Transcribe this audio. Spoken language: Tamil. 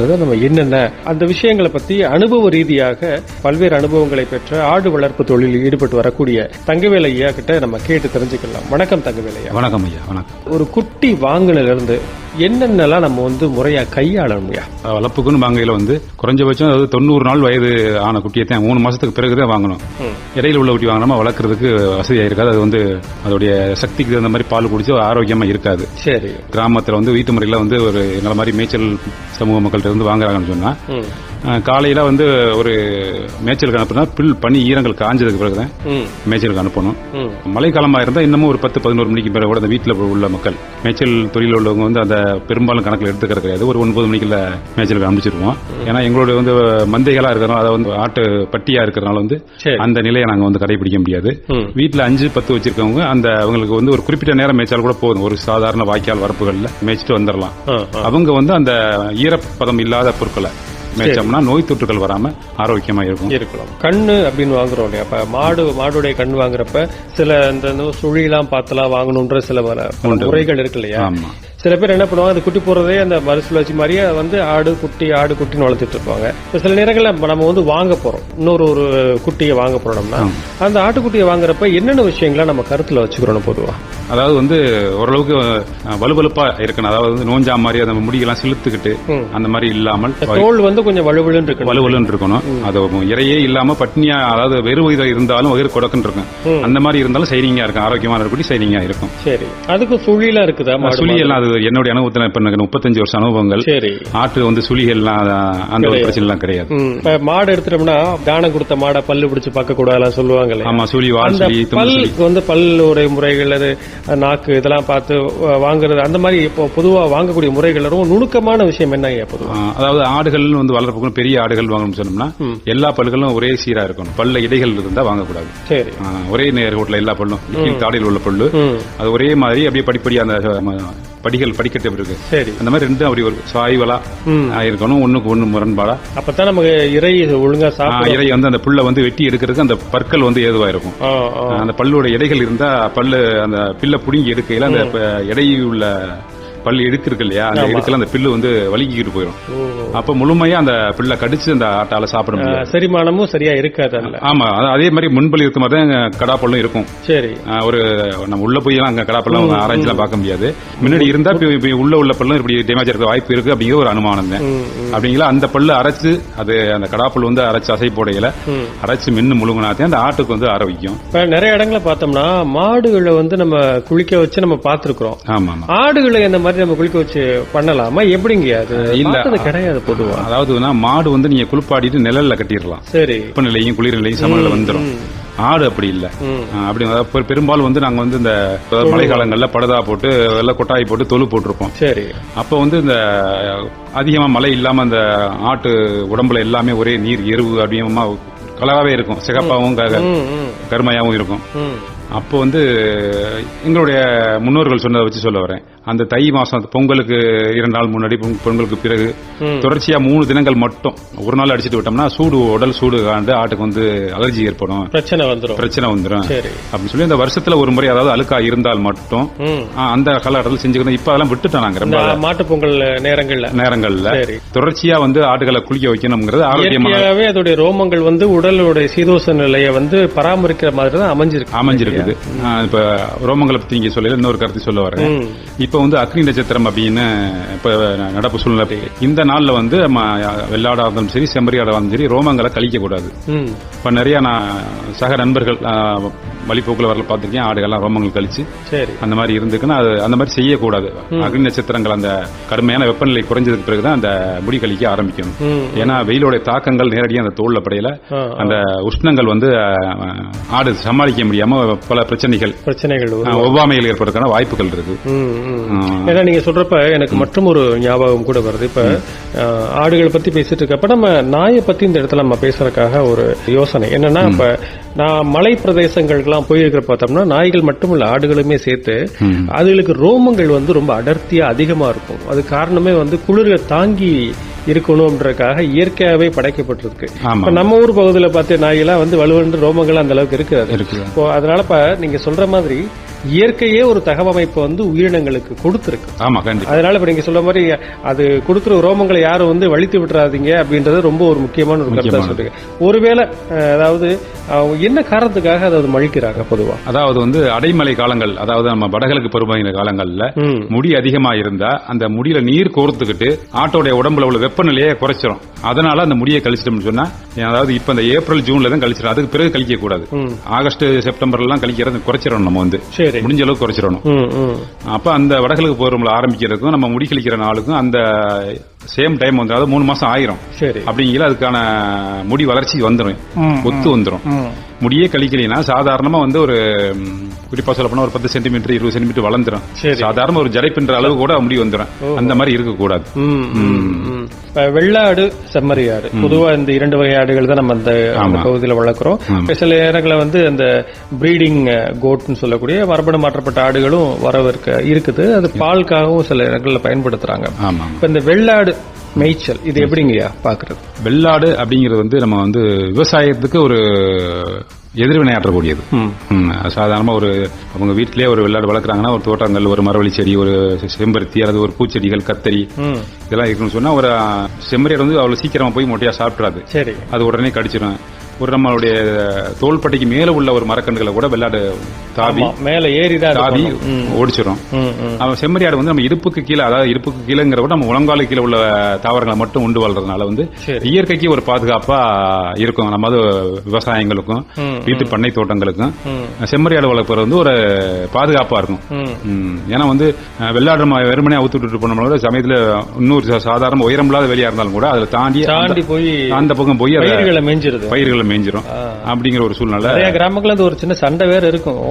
ஏற்பட்டது. நம்ம என்னென்ன அந்த விஷயங்களை பத்தி அனுபவ ரீதியாக பல்வேறு அனுபவங்களை பெற்ற ஆடு வளர்ப்பு தொழிலில் ஈடுபட்டு வரக்கூடிய தங்கவேலை ஐயா கிட்ட நம்ம கேட்டு தெரிஞ்சுக்கலாம். வணக்கம் தங்கவேலை ஐயா. வணக்கம் ஐயா வணக்கம். ஒரு குட்டி வாங்கினதுல இருந்து என்னென்னலாம் நம்ம வந்து முறையா கையாளணும் ஐயா? வளர்ப்புக்குன்னு வாங்கையில வந்து குறைஞ்சபட்சம் அதாவது தொண்ணூறு நாள் வயது ஆன குட்டியை தான் மூணு மாசத்துக்கு பிறகுதான் வாங்கணும். இடையில உள்ள குட்டி வாங்கினாம வளர்க்கறதுக்கு வசதியா இருக்காது. அது வந்து அதோடைய சக்திக்கு தகுந்த மாதிரி பால் குடிச்சு ஆரோக்கியமா இருக்காது. சரி. கிராமத்துல வந்து வீட்டு முறையில வந்து ஒரு எங்களை மாதிரி மேய்ச்சல் சமூக மக்கள்கிட்ட இருந்து வாங்குறாங்கன்னு சொன்னா ம். அஹ், காலையில வந்து ஒரு மேய்ச்சலுக்கு அனுப்புனா பில் பண்ணி ஈரங்கள் காஞ்சதுக்கு பிறகுதான் ம். மேய்ச்சலுக்கு அனுப்பணும். ம். மழைக்காலமா இருந்தா இன்னமும் ஒரு பத்து பதினோரு மணிக்கு பிறகு கூட அந்த வீட்டில் உள்ள மக்கள் மேய்ச்சல் தொழில் உள்ளவங்க வந்து அந்த பெரும்பாலும் கணக்கில் எடுத்துக்கிறது கிடையாது. ஒரு ஒன்பது மணிக்குள்ள மேய்ச்சலுக்கு அனுப்பிச்சிருவோம். ஏன்னா எங்களுடைய வந்து மந்தைகளா இருக்கிறனால அதை வந்து ஆட்டு பட்டியா இருக்கிறனால வந்து. அந்த நிலையை நாங்க வந்து கடைபிடிக்க முடியாது. வீட்டில் அஞ்சு பத்து வச்சிருக்கவங்க அந்த அவங்களுக்கு வந்து ஒரு குறிப்பிட்ட நேரம் மேய்ச்சால் கூட போதும். ஒரு சாதாரண வாய்க்கால் வரப்புகளில் மேய்ச்சிட்டு வந்துடலாம். அவங்க வந்து அந்த ஈரப்பதம் இல்லாத பொருட்களை மேய்ச்சோம்னா நோய் தொற்றுகள் வராம ஆரோக்கியமா இருக்கும். இருக்கலாம். கண்ணு அப்படின்னு வாங்குறோம் இல்லையா? அப்ப மாடு மாடுடைய கண் வாங்குறப்ப சில இந்த சுழிலாம் பார்த்தலாம் வாங்கணுன்ற சில. முறைகள் இருக்கு இல்லையா? ஆமா. சில பேர் என்ன பண்ணுவாங்க அந்த குட்டி போடுறதே அந்த மறுசுழற்சி மாதிரியே வந்து ஆடு குட்டி ஆடு குட்டின்னு வளர்த்துட்டு இருப்பாங்க. இப்ப சில நேரங்கள்ல நம்ம வந்து வாங்க போறோம். இன்னொரு ஒரு குட்டியை வாங்க போறோம்னா அந்த ஆட்டுக்குட்டியை வாங்குறப்ப என்னென்ன விஷயங்களை நம்ம கருத்துல வச்சுக்கிறோம் பொதுவா? அதாவது வந்து ஓரளவுக்கு வலுவலுப்பா இருக்கணும். அதாவது வந்து நோஞ்சா மாதிரி அந்த முடியெல்லாம் சிலுத்துக்கிட்டு அந்த மாதிரி இல்லாமல் தோல் வந்து கொஞ்சம் வலுவலுன்னு இருக்கணும். வலுவலுன்னு இருக்கணும். அது இறையே இல்லாம பட்னியா அதாவது வெறு வயிறு இருந்தாலும் வயிறு கொடக்குன்னு இருக்கும். அந்த மாதிரி இருந்தாலும் சைனிங்கா இருக்கும். ஆரோக்கியமான இருக்கக்கூடிய சைனிங்கா இருக்கும். சரி. அதுக்கு சுழிலாம் இருக்குதா? மாடு சுழி எல்லாம் அது என்னுடைய அனுபவத்தில் இப்ப முப்பத்தஞ்சு வருஷம் அனுபவங்கள். சரி. ஆட்டு வந்து சுழிகள்லாம் அந்த ஒரு பிரச்சனை எல்லாம் கிடையாது. இப்ப மாடு எடுத்துட்டோம்னா தானம் கொடுத்த மாடை பல்லு பிடிச்சு பார்க்க கூடாதுலாம் சொல்லுவாங்க? ஆமா சுழி தும்பு பல் வந்து பல்லுடைய முறைகள் அது நாக்கு இதெல்லாம் பார்த்து வாங்குறது அந்த மாதிரி இப்போ பொதுவா வாங்கக்கூடிய முறைகள் ரொம்ப நுணுக்கமான விஷயம் என்ன ஐயா பொதுவா? ஆஹ் அதாவது ஆடுகள் வந்து வளர்ப்புக்கு பெரிய ஆடுகள் வாங்கணும்னு சொன்னோம்னா எல்லா பல்லுகளும் ஒரே சீரா இருக்கணும். பல்ல இடைகள் இருந்தா வாங்கக்கூடாது. சரி. ஒரே நேர் எல்லா பல்லும் தாடையில் உள்ள பல்லு. அது ஒரே மாதிரி அப்படியே படிப்படியா அந்த படிகள் படிக்கட்டு இருக்கு? சரி. அந்த மாதிரி ரெண்டும் அப்படி ஒரு சாய்வலா இருக்கணும் ஒண்ணுக்கு ஒண்ணு முரண்பாடா? அப்பதான் நமக்கு இறை ஒழுங்கா சாப்பிடும் இறை வந்து அந்த புல்லை வந்து வெட்டி எடுக்கிறதுக்கு அந்த பற்கள் வந்து ஏதுவா இருக்கும். அந்த பல்லோட எடைகள் இருந்தா பல்லு அந்த பில்லை புடுங்கி எடுக்கையில அந்த ப- பல்லு எடுக்கு இருக்கு இல்லையா? அந்த எடுக்கல அந்த பில்லு வந்து வலிக்கிட்டு போயிடும். அப்ப முழுமையா அந்த பில்லை கடிச்சு அந்த ஆட்டால சாப்பிட ஆ, முடியாது. செரிமானமும் சரியா இருக்காது ஆமா. அது மாதிரி முன்பல் இருக்க மாதிரி தான் கடாப்பல்லும் இருக்கும். சரி. ஒரு நம்ம உள்ள போய் எல்லாம் அங்க கடாப்பெல்லாம் ஆராய்ச்சிலாம் பார்க்க முடியாது. முன்னாடி இருந்தா உள்ள உள்ள பல்லும் இப்படி டேமேஜ் இருக்க வாய்ப்பு இருக்கு அப்படிங்கிற ஒரு அனுமானம் தான். அப்படிங்களா? அந்த பல்லு அரைச்சு அது அந்த கடாப்பல் வந்து அரைச்சு அசை போடையில. அரைச்சு மின்னு முழுங்கினாத்தே அந்த ஆட்டுக்கு வந்து ஆரோக்கியம் நிறைய இடங்களை பார்த்தோம்னா மாடுகளை வந்து நம்ம குளிக்க வச்சு நம்ம பார்த்திருக்கிறோம். ஆமா ஆமா ஆடுகளை இந்த மாதிரி நம்ம குளிக்க வச்சு பண்ணலாமா? எப்படிங்க அது? இல்ல. பார்த்தது கிடையாது பொதுவா. அதாவதுன்னா மாடு வந்து நீங்க குளிப்பாடிட்டு நிழல்ல கட்டிடலாம். சரி. வெப்பநிலையும் குளிர் நிலையும் சமநிலை வந்துடும் ஆடு அப்படி இல்ல. அப்படி அதாவது பெரு- பெரும்பாலும் வந்து நாங்க வந்து இந்த மழை காலங்கள்ல படுதா போட்டு வெள்ளை கொட்டாய் போட்டு தொழு போட்டிருப்போம். சரி. அப்ப வந்து இந்த அதிகமா மழை இல்லாம அந்த ஆட்டு உடம்புல எல்லாமே ஒரே நீர் எருவு அப்படியமா கலராவே இருக்கும். சிகப்பாவும் க- ம், ம், கருமையாவும் இருக்கும். அப்போ வந்து எங்களுடைய முன்னோர்கள் சொன்னதை வச்சு சொல்ல வரேன். அந்த தை மாசம் பொங்கலுக்கு இரண்டு நாள் முன்னாடி பொங்க- பொங்கலுக்கு பிறகு. தொடர்ச்சியா மூணு தினங்கள் மட்டும் ஒரு நாள் அடிச்சிட்டு விட்டோம்னா சூடு உடல் சூடு காண்டு ஆட்டுக்கு வந்து அலர்ஜி ஏற்படும். பிரச்சனை வந்துரும். பிரச்சனை வந்துடும் சரி. அப்படின்னு சொல்லி இந்த வருஷத்துல ஒரு முறை அதாவது அழுக்கா இருந்தால் மட்டும் அந்த காலகட்டத்தில் செஞ்சுக்கணும். இப்ப அதெல்லாம் விட்டுட்டோம் நாங்க ரொம்ப மாட்டுப் பொங்கல் நேரங்கள்ல. நேரங்கள்ல. சரி. தொடர்ச்சியா வந்து ஆடுகளை குளிக்க வைக்கணுங்கிறது ஆரோக்கியமான இயற்கையாகவே அதோடைய ரோமங்கள் வந்து உடலுடைய சீதோஷ நிலையை வந்து பராமரிக்கிற மாதிரி தான் அமைஞ்சிருக்கு. அமைஞ்சிருக்குது. இப்ப ரோமங்களை பத்தி நீங்க சொல்லல இன்னொரு கருத்து சொல்ல வரேன். ம். இப்ப வந்து அக்னி நட்சத்திரம் அப்படின்னு இப்ப நடப்பு சூழ்நிலை. இந்த நாள்ல வந்து நம்ம வெள்ளாடா இருந்தாலும் சரி செம்மறியாடா இருந்தாலும் சரி ரோமங்களை கழிக்க கூடாது ம். இப்ப நிறைய நான் சக நண்பர்கள் வழிபோக்குல வரல பார்த்திருக்கேன் ஆடுகள்லாம் ரோமங்கள் கழிச்சு சரி. அந்த மாதிரி இருந்துக்குன்னா அது அந்த மாதிரி செய்யக்கூடாது. அக்னி நட்சத்திரங்கள் அந்த கடுமையான வெப்பநிலை குறைஞ்சதுக்கு பிறகுதான் அந்த முடி கழிக்க ஆரம்பிக்கணும். ஏன்னா வெயிலோட தாக்கங்கள் நேரடியாக அந்த தோல்ல படையில. அந்த உஷ்ணங்கள் வந்து ஆடு சமாளிக்க முடியாம பல பிரச்சனைகள் பிரச்சனைகள் ஒவ்வாமைகள் ஏற்படுறதுக்கான வாய்ப்புகள் இருக்கு. ஏன்னா நீங்க சொல்றப்ப எனக்கு மற்றும் ஒரு ஞாபகம் கூட வருது. இப்ப ஆடுகளை பத்தி பேசிட்டு இருக்கப்ப நம்ம நாயை பத்தி இந்த இடத்துல நம்ம பேசுறதுக்காக ஒரு யோசனை. என்னன்னா இப்ப நான் மலை பிரதேசங்களுக்கெல்லாம் போயிருக்கிற பார்த்தோம்னா நாய்கள் மட்டும் இல்ல ஆடுகளுமே சேர்த்து. அதுகளுக்கு ரோமங்கள் வந்து ரொம்ப அடர்த்தியா அதிகமா இருக்கும். அது காரணமே வந்து குளிரை தாங்கி இருக்கணும்ன்றதுக்காக இயற்கையாவே படைக்கப்பட்டிருக்கு. இப்ப நம்ம ஊர் பகுதியில பார்த்து நாயெல்லாம் வந்து வலுவென்று ரோமங்கள் அந்த அளவுக்கு இருக்காது. இருக்கு இப்போ அதனால இப்ப நீங்க சொல்ற மாதிரி இயற்கையே ஒரு தகவமைப்பு வந்து உயிரினங்களுக்கு கொடுத்திருக்கு. ஆமா கண்டிப்பா. அதனால இப்ப நீங்க சொல்ற மாதிரி அது கொடுக்குற ரோமங்களை யாரும் வந்து வலித்து விட்டுறாதீங்க அப்படின்றது ரொம்ப ஒரு முக்கியமான ஒரு கருத்தா. சொல்றீங்க. ஒருவேளை அதாவது என்ன காரணத்துக்காக அதை வந்து மழிக்கிறாங்க பொதுவா? அதாவது வந்து அடைமழை காலங்கள் அதாவது நம்ம வடகிழக்கு பருவமழை காலங்கள்ல. முடி அதிகமா இருந்தா அந்த முடியில நீர் கோர்த்துக்கிட்டு ஆட்டோடைய உடம்புல உள்ள வெப்பநிலையை குறைச்சிரும். அதனால அந்த முடியை கழிச்சிட்டோம்னு சொன்னா அதாவது இப்ப இந்த ஏப்ரல் ஜூன்ல தான் கழிச்சிடும் அதுக்கு பிறகு கழிக்க கூடாது. ஆகஸ்ட் செப்டம்பர்ல எல்லாம் கழிக்கிறது குறைச்சிடணும் நம்ம வந்து. முடிஞ்ச அளவுக்கு குறைச்சிடணும். அப்ப அந்த வடகிழக்கு பருவமழை ஆரம்பிக்கிறதுக்கும் நம்ம முடி கழிக்கிற நாளுக்கும் அந்த சேம் டைம் வந்து அதாவது மூணு மாசம் ஆயிரும். அப்படிங்கிற அதுக்கான முடி வளர்ச்சி வந்துடும் ஒத்து வந்துடும் முடியே கழிக்கலைன்னா சாதாரணமா வந்து ஒரு குறிப்பா சொல்ல போனா ஒரு பத்து சென்டிமீட்டர் இருபது சென்டிமீட்டர் வளர்ந்துரும். சரி. சாதாரண ஒரு ஜடை பின்ற அளவு கூட முடி வந்துடும் அந்த மாதிரி இருக்கக்கூடாது. வெள்ளாடு செம்மறியாடு பொதுவா இந்த இரண்டு வகை ஆடுகள் தான் நம்ம அந்த. பகுதியில் வளர்க்குறோம். சில நேரங்களில் வந்து அந்த ப்ரீடிங் கோட்னு சொல்லக்கூடிய மரபணு மாற்றப்பட்ட ஆடுகளும் வரவிருக்க இருக்குது. அது பாலுக்காகவும் சில இடங்களில் பயன்படுத்துறாங்க. இப்ப இந்த வெள்ளாடு மேய்ச்சல். இது எப்படிங்கய்யா பாக்குறது? வெள்ளாடு அப்படிங்கிறது வந்து நம்ம வந்து விவசாயத்துக்கு ஒரு எதிர்வினையாற்றக்கூடியது ம். ம், சாதாரணமா ஒரு அவங்க வீட்டிலேயே ஒரு வெள்ளாடு வளர்க்குறாங்கன்னா ஒரு தோட்டங்கள் ஒரு மரவள்ளி செடி ஒரு செம்பருத்தி அல்லது ஒரு பூச்செடிகள் கத்தரி இதெல்லாம் இருக்குன்னு சொன்னா ஒரு செம்மறியாடு வந்து அவ்வளவு சீக்கிரமா போய் மொட்டையா சாப்பிட்றாது சரி. அது உடனே கடிச்சிடும் ஒரு நம்மளுடைய தோள்பட்டைக்கு மேல உள்ள ஒரு மரக்கன்றுகளை கூட வெள்ளாடு தாவி மேல அது தாவி ஓடிச்சிடும். அவன் செம்மறியாடு வந்து நம்ம இடுப்புக்கு கீழே அதாவது இடுப்புக்கு கீழேங்கிற விட நம்ம உலங்கால கீழே உள்ள தாவரங்களை மட்டும் உண்டு வாழ்றதுனால வந்து. இயற்கைக்கு ஒரு பாதுகாப்பா இருக்கும். நம்ம அது விவசாயங்களுக்கும் வீட்டு பண்ணை தோட்டங்களுக்கும். செம்மறியாடு வளர்ப்பது வந்து ஒரு பாதுகாப்பா இருக்கும். ஏன்னா வந்து வெள்ளாடு நம்ம வெறுமனே அவுத்து விட்டுட்டு போனோம்னா சமயத்துல இன்னொரு சாதாரண உயரமில்லாத வெளியா இருந்தாலும் கூட அதுல தாண்டி தாண்டி போய் அந்த- பக்கம் போய் அதை பயிர்களை மேய்ஞ்சிருது. பயிர்களை மேய்ஞ்சிரும். அப்படிங்கிற ஒரு சூழ்நிலை. நிறைய கிராமங்கள்ல அது ஒரு சின்ன சண்டை வேற இருக்கும்.